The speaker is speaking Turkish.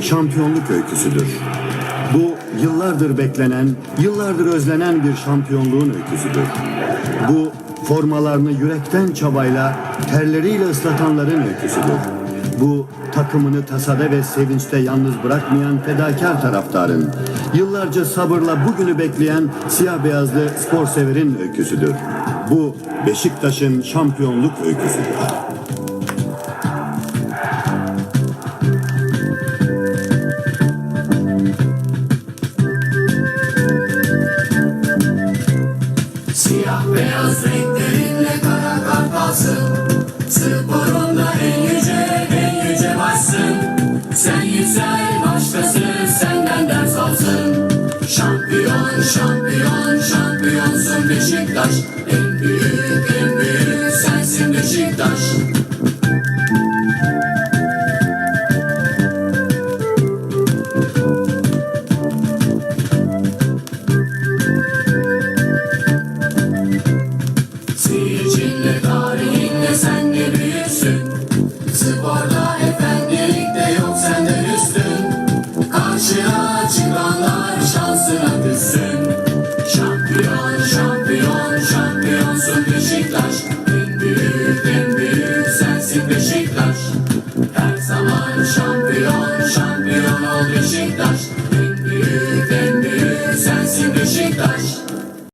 şampiyonluk öyküsüdür. Bu yıllardır beklenen, yıllardır özlenen bir şampiyonluğun öyküsüdür. Bu formalarını yürekten çabayla, terleriyle ıslatanların öyküsüdür. Bu takımını tasada ve sevinçte yalnız bırakmayan fedakar taraftarın, yıllarca sabırla bugünü bekleyen siyah beyazlı spor severin öyküsüdür. Bu Beşiktaş'ın şampiyonluk öyküsüdür. Siyah beyaz renklerinle kara kartalsın Sporunda en yüce en yüce başsın Sen yüksel başkası senden ders alsın. Şampiyon şampiyon şampiyonsun Beşiktaş. En büyük en büyük sensin Beşiktaş benle sen de büyüsün Sporda efendilikte yok senden üstün. Karşına çıkanlar şansına düşsün. Şampiyon şampiyon şampiyonsun Beşiktaş. En büyük en büyük sensin Beşiktaş. Her zaman şampiyon şampiyon ol Beşiktaş.